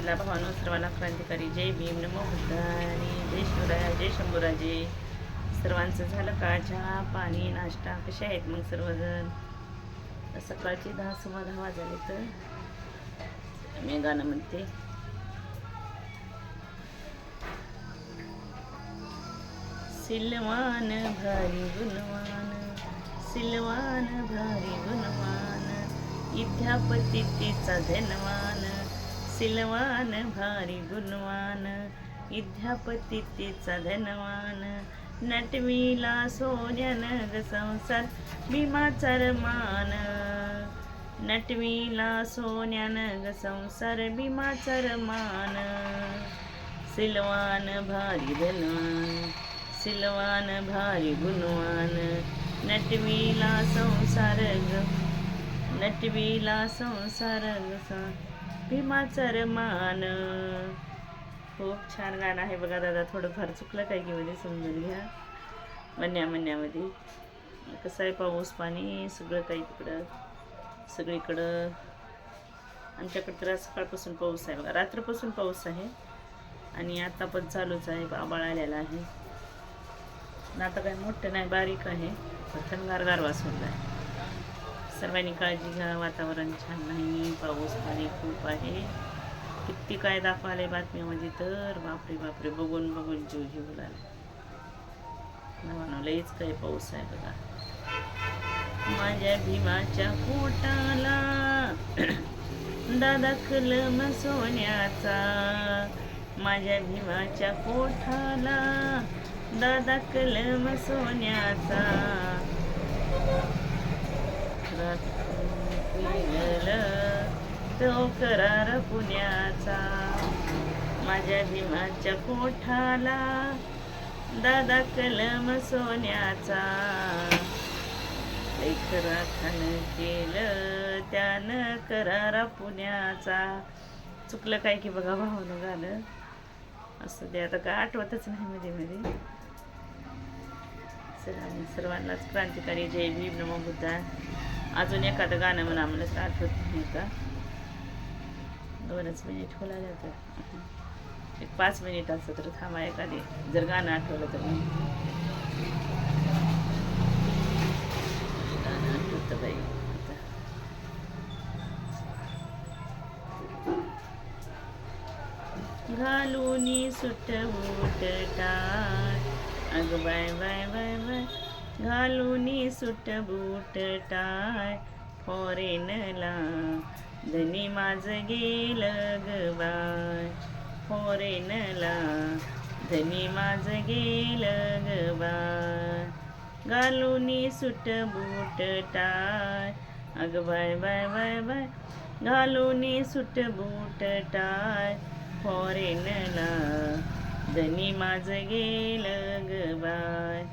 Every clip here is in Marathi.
चला भावानो सर्वांना क्रांतिकारी जय भीम नमो बुद्धानी जय शिवराय जय शंभूराजे. सर्वांचं झालं का चहा पाणी नाश्ता? कसे आहेत मग सर्वजण? सकाळची सकाळचे दहा सव्वा दहा वाजले तर मी गाणं म्हणते. सिलवान भारी गुणवान सिलवान भारी गुणवान विद्यापती तिचा धनवान. सिलवान भारी गुणवान विद्यापती तिचा धनवान नटविला सोन्यानं ग संसार भीमाचा मान नटविला सोन्यान ग संसार भीमाचा मान सिलवान भारी धनवान सिलवान भारी गुणवान. नटविला संसार ग नटविला संसार ग भीमाचा रमान खूप छान गाणं आहे बघा दादा. थोडंफार चुकलं काय की मध्ये समजून घ्या. म्हणण्या म्हणण्यामध्ये कसं आहे पाऊस पाणी सगळं काही तिकडं. सगळीकडं. आमच्याकडे तर आज सकाळपासून पाऊस आहे बघा. रात्रपासून पाऊस आहे. आणि आता पण चालूच आहे. आबाळ आलेला आहे. ना आता काही मोठं नाही बारीक आहे. पण थंडगार गारवा सुद्धा आहे. सर्वांनी काळजी घ्या. वातावरण छान नाही. पाऊस पाणी खूप आहे. किती काय दाखवाले बातम्यामध्ये तर. बापरे बापरे. बघून बघून जीव जीव लागला नवानं लईच काही पाऊस आहे बघा. माझ्या भीमाच्या पोटाला दादा कलम सोन्याचा माझ्या भीमाच्या पोठाला दादा कलम सोन्याचा तो करार पुण्याचा. माझ्या भीमाच्या कोठाला दादा कलम सोन्याचा. एक केलं त्यानं करारा पुण्याचा. चुकलं काय की बघा भावनं झालं. असं ते आता काय आठवतच नाही मध्ये मध्ये. सर्वांनी सर्वांनाच क्रांतिकारी जय भीम नमो बुद्धा अजून एखादं गाणं म्हणा मला आठवत नाही का? दोनच मिनिट होला जातं. एक पाच मिनिट असं तर थांबा एखादी. जर गाणं आठवलं तर. गाणं आठवतं बाई. घालूनी सुट बूट अग बाय बाय बाय बाय. घालूनी सुट बूट टाय फॉरेनला हो धनी माझ गेल ग बाय फॉरेनला धनी माझ गेल ग घालूनी सुट बूट टाय अग बाय बाय बाय बाय घालूनी सुट बूट टाय फॉरेनला हो धनी माझ गेल ग बाय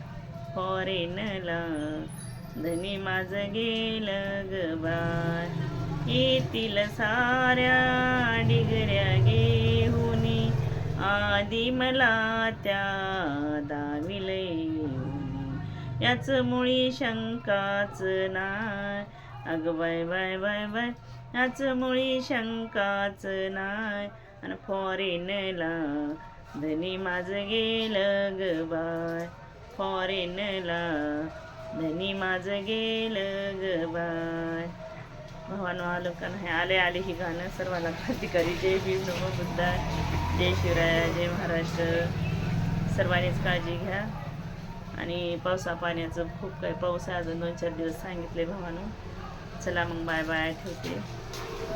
फॉरेनला हो धनी माझ गेल ग येतील साऱ्या डिगऱ्या घेऊन. आधी मला त्या दाविले याच मुळी शंकाच नाय. अग बाय बाय बाय बाय. याच मुळी शंकाच नाय. आणि फॉरेनला धनी माझ गेलं ग बाय. फॉरेनला धनी माझ गेलं ग बाय. भावानो आलो का नाही आले आले ही गाणं सर्वांना क्रांतिकारी. जय भीम नमो बुद्धा जय शिवराया जय महाराष्ट्र. सर्वांनीच काळजी घ्या. आणि पावसा पाण्याचं खूप काही पाऊस आहे. अजून दोन चार दिवस सांगितले भावानो. चला मग बाय बाय ठेवते.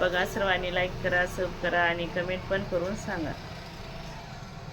बघा सर्वांनी लाईक करा सब करा आणि कमेंट पण करून सांगा.